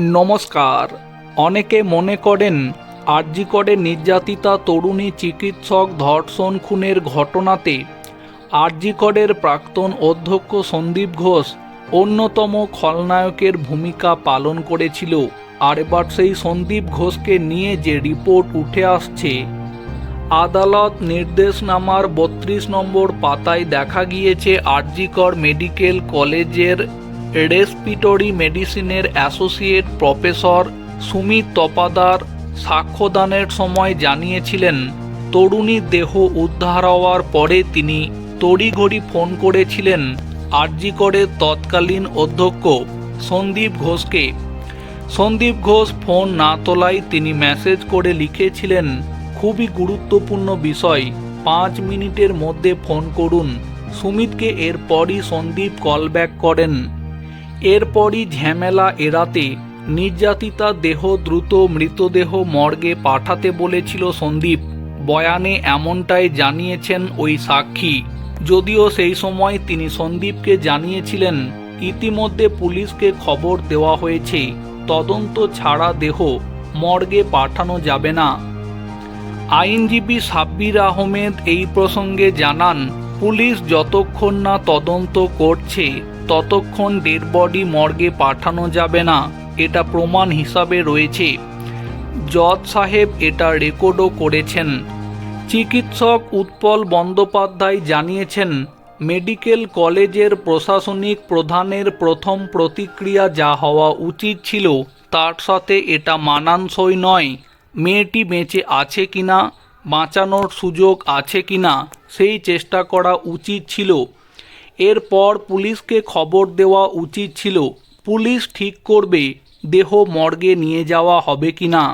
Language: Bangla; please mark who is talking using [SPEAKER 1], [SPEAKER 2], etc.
[SPEAKER 1] নমস্কার। অনেকে মনে করেন আরজিকরে নির্যাতিতা তরুণী চিকিৎসক ধর্ষণ খুনের ঘটনাতে। আরজিকরের প্রাক্তন অধ্যক্ষ সন্দীপ ঘোষ অন্যতম খলনায়কের ভূমিকা পালন করেছিল। আর এবার সেই সন্দীপ ঘোষকে নিয়ে যে রিপোর্ট উঠে আসছে, আদালত নির্দেশনামার বত্রিশ নম্বর পাতায় দেখা গিয়েছে আরজিকর মেডিকেল কলেজের রেসপিটরি মেডিসিনের অ্যাসোসিয়েট প্রফেসর সুমিত তপাদার সাক্ষ্যদানের সময় জানিয়েছিলেন তরুণীর দেহ উদ্ধার হওয়ার পরে তিনি তড়িঘড়ি ফোন করেছিলেন আরজিকরের তৎকালীন অধ্যক্ষ সন্দীপ ঘোষকে। সন্দীপ ঘোষ ফোন না তোলায় তিনি মেসেজ করে লিখেছিলেন, খুবই গুরুত্বপূর্ণ বিষয়, পাঁচ মিনিটের মধ্যে ফোন করুন। সুমিতকে এরপরই সন্দীপ কল ব্যাক করেন। এরপরই ঝামেলা এড়াতে নির্যাতিতা দেহ দ্রুত মৃতদেহ মর্গে পাঠাতে বলেছিল সন্দীপ। বয়ানে এমনটাই জানিয়েছেন ওই সাক্ষী। যদিও সেই সময় তিনি সন্দীপকে জানিয়েছিলেন, ইতিমধ্যে পুলিশকে খবর দেওয়া হয়েছে, তদন্ত ছাড়া দেহ মর্গে পাঠানো যাবে না। আইনজীবী সাব্বির আহমেদ এই প্রসঙ্গে জানান, পুলিশ যতক্ষণ না তদন্ত করছে ততক্ষণ ডেড বডি মর্গে পাঠানো যাবে না। এটা প্রমাণ হিসাবে রয়েছে। জজ সাহেব এটা রেকর্ডও করেছেন। চিকিৎসক উৎপল বন্দ্যোপাধ্যায় জানিয়েছেন মেডিকেল কলেজের প্রশাসনিক প্রধানের প্রথম প্রতিক্রিয়া যা হওয়া উচিত ছিল, তার সাথে এটা মানানসই নয়। মেয়েটি বেঁচে আছে কিনা, বাঁচানোর সুযোগ আছে কিনা, সেই চেষ্টা করা উচিত ছিল। এরপর পুলিশকে খবর দেওয়া উচিত ছিল, পুলিশ ঠিক করবে, দেহ মর্গে নিয়ে যাওয়া হবে কিনা?